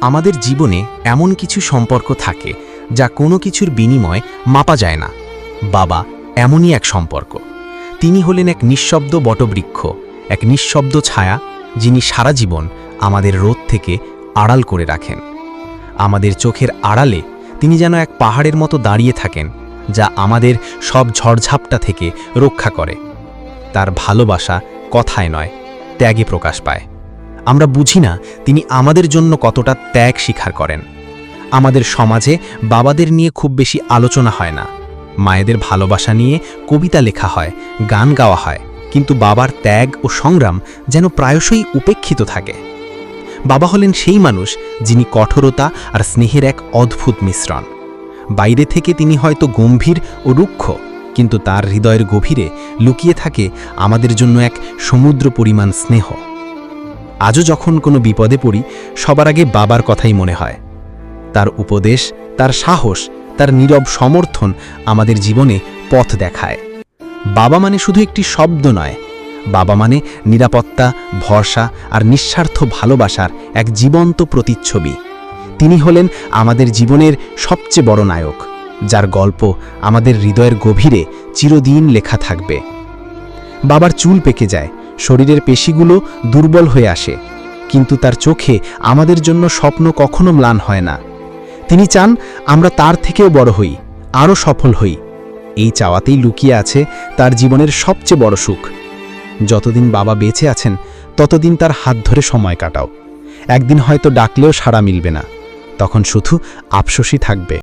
আমাদের জীবনে এমন কিছু সম্পর্ক থাকে যা কোনো কিছুর বিনিময় মাপা যায় না। বাবা এমনই এক সম্পর্ক। তিনি হলেন এক নিঃশব্দ বটবৃক্ষ, এক নিঃশব্দ ছায়া যিনি সারা জীবন আমাদের রোদ থেকে আড়াল করে রাখেন। আমাদের চোখের আড়ালে তিনি যেন এক পাহাড়ের মতো দাঁড়িয়ে থাকেন যা আমাদের সব ঝড়ঝাপটা থেকে রক্ষা করে। তার ভালোবাসা কথায় নয়, ত্যাগে প্রকাশ পায়। আমরা বুঝি না তিনি আমাদের জন্য কতটা ত্যাগ স্বীকার করেন। আমাদের সমাজে বাবাদের নিয়ে খুব বেশি আলোচনা হয় না। মায়েদের ভালোবাসা নিয়ে কবিতা লেখা হয়, গান গাওয়া হয়, কিন্তু বাবার ত্যাগ ও সংগ্রাম যেন প্রায়শই উপেক্ষিত থাকে। বাবা হলেন সেই মানুষ যিনি কঠোরতা আর স্নেহের এক অদ্ভুত মিশ্রণ। বাইরে থেকে তিনি হয়তো গম্ভীর ও রুক্ষ, কিন্তু তার হৃদয়ের গভীরে লুকিয়ে থাকে আমাদের জন্য এক সমুদ্র পরিমাণ স্নেহ। আজও যখন কোনো বিপদে পড়ি, সবার আগে বাবার কথাই মনে হয়। তার উপদেশ, তার সাহস, তার নীরব সমর্থন আমাদের জীবনে পথ দেখায়। বাবা মানে শুধু একটি শব্দ নয়। বাবা মানে নিরাপত্তা, ভরসা আর নিঃস্বার্থ ভালোবাসার এক জীবন্ত প্রতিচ্ছবি। তিনি হলেন আমাদের জীবনের সবচেয়ে বড় নায়ক, যার গল্প আমাদের হৃদয়ের গভীরে চিরদিন লেখা থাকবে। বাবার চুল পেকে যায় শরীরের পেশিগুলো দুর্বল হয়ে আসে, কিন্তু তার চোখে আমাদের জন্য স্বপ্ন কখনো ম্লান হয় না। তিনি চান আমরা তার থেকেও বড় হই, আরও সফল হই। এই চাওয়াতেই লুকিয়ে আছে তার জীবনের সবচেয়ে বড় সুখ। যতদিন বাবা বেঁচে আছেন, ততদিন তার হাত ধরে সময় কাটাও। একদিন হয়তো ডাকলেও সাড়া মিলবে না, তখন শুধু আফসোসই থাকবে।